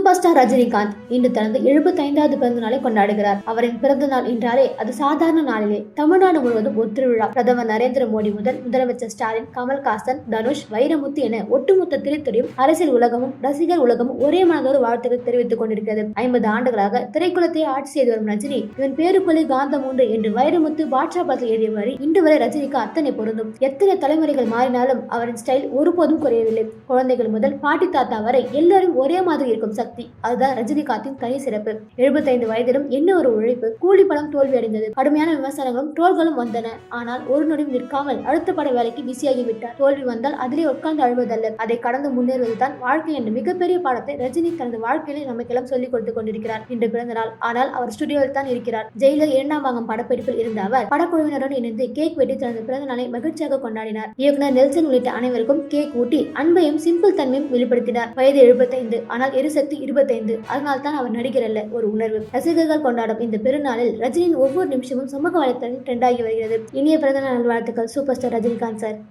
Super star Rajinikanth இன்று தனது எழுபத்தைந்தாவது பிறந்த நாளை கொண்டாடுகிறார். அவரின் பிறந்த நாள் என்றாலே அது சாதாரண நாளிலே தமிழ்நாடு முழுவதும் ஒரு திருவிழா பிரதமர் நரேந்திர மோடி முதல் முதலமைச்சர் ஸ்டாலின் கமல்ஹாசன் தனுஷ் வைரமுத்து என ஒட்டுமொத்த திரைத்துறையும் அரசியல் உலகமும் ரசிகர் உலகமும் ஒரே மனதோடு வாழ்த்துக்கள் தெரிவித்துக் கொண்டிருக்கிறது. ஐம்பது ஆண்டுகளாக திரைக்குளத்தை ஆட்சி செய்து வரும் ரஜினி இவன் பேருக்குள்ளே காந்தம் உண்டு என்று வைரமுத்து பாட்ஷா படத்தில் எழுதிய வரி இன்று வரை ரஜினிக்கு அத்தனை பொருந்தும். எத்தனை தலைமுறைகள் மாறினாலும் அவரின் ஸ்டைல் ஒருபோதும் குறையவில்லை. குழந்தைகள் முதல் பாட்டி தாத்தா வரை எல்லாரும் ஒரே மாதிரி இருக்கும் சக்தி சக்தி. அதுதான் ரஜினிகாந்தின் தனி சிறப்பு. எழுபத்தைந்து வயதிலும் என்ன ஒரு உழைப்பு? கூலி படம் தோல்வி அடைந்தது. கடுமையான விமர்சனங்களும் ட்ரோல்களும் வந்தன. ஆனால் ஒரு நொடியும் நிற்காமல் அடுத்த பட வேலைக்கு பிஸியாகிவிட்டார் தோல்வி வந்தால் அதிலே உட்கார்ந்து அழுவதல்ல. அதை கடந்து முன்னேறுவதுதான் வாழ்க்கை என்ற மிகப்பெரிய பாடத்தை ரஜினி தனது வாழ்க்கையிலே நமக்கெல்லாம் சொல்லிக் கொடுத்து கொண்டிருக்கிறார். இன்று பிறந்த நாள் ஆனால் அவர் ஸ்டுடியோவில் தான் இருக்கிறார். ஜெயிலர் இரண்டாம் பாகம் படப்பிடிப்பில் இருந்த அவர் படக்குழுவினருடன் இணைந்து கேக் வெட்டி தனது பிறந்த நாளை மகிழ்ச்சியாக கொண்டாடினார். இயக்குனர் நெல்சன் உள்ளிட்ட அனைவருக்கும் கேக் ஊட்டி அன்பையும் சிம்பிள் தன்மையும் வெளிப்படுத்தினார். வயது எழுபத்தைந்து. ஆனால் எரிசக்தி இருபத்தைந்து. அதனால் தான் அவர் நடிகர் அல்ல ஒரு உணர்வு. ரசிகர்கள் கொண்டாடும் இந்த பெருநாளில் ரஜினியின் ஒவ்வொரு நிமிஷமும் சமூக வலைத்தளத்தில் ட்ரெண்டாகி வருகிறது. இனிய பிறந்த நாள் வாழ்த்துக்கள் சூப்பர் ஸ்டார் ரஜினிகாந்த் சார்.